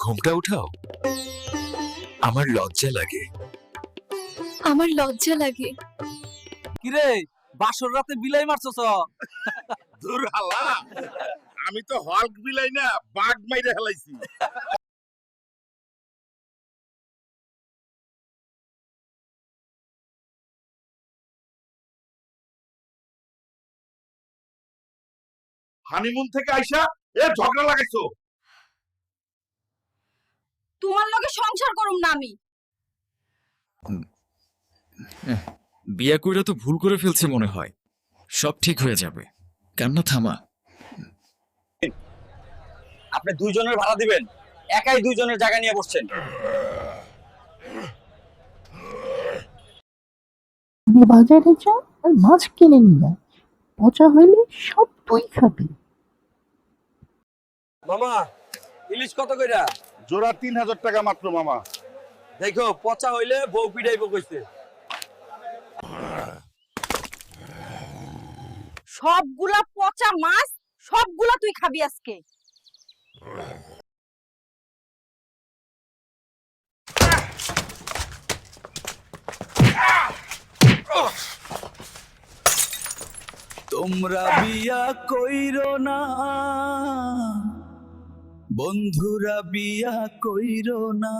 ঘুমটা উঠাও। আমার লজ্জা লাগে। আমার লজ্জা লাগে। কিরে বাসর রাতে বিলাই মারছস? দূর হালা। আমি তো হল্ক বিলাই না বাঘ মাইরে হেলাইছি। হানিমুন থেকে আইসা এ ঝগড়া লাগাইছো তোমার লগে সংসার করুম না আমি। বিয়া কইরা তো ভুল করে ফেলছে মনে হয়। সব ঠিক হয়ে যাবে। কান্না থামা। আপনি দুইজনের ভাড়া দিবেন। একাই দুইজনের জায়গা নিয়ে বসছেন। বাজারে যা আর মাছ কিনে নিয়ে। পচা হইলে সব তুই খাবি। মামা ইলিশ কত কইরা? জোড়া তিন হাজার টাকা মাত্র মামা। দেখো পচা হইলে বউ পিড়াইব কইছে। সবগুলা পচা মাছ সবগুলা তুই খাবি আজকে। তোমরা বিয়া কইরো না। বন্ধুরা বিয়া কইরো না।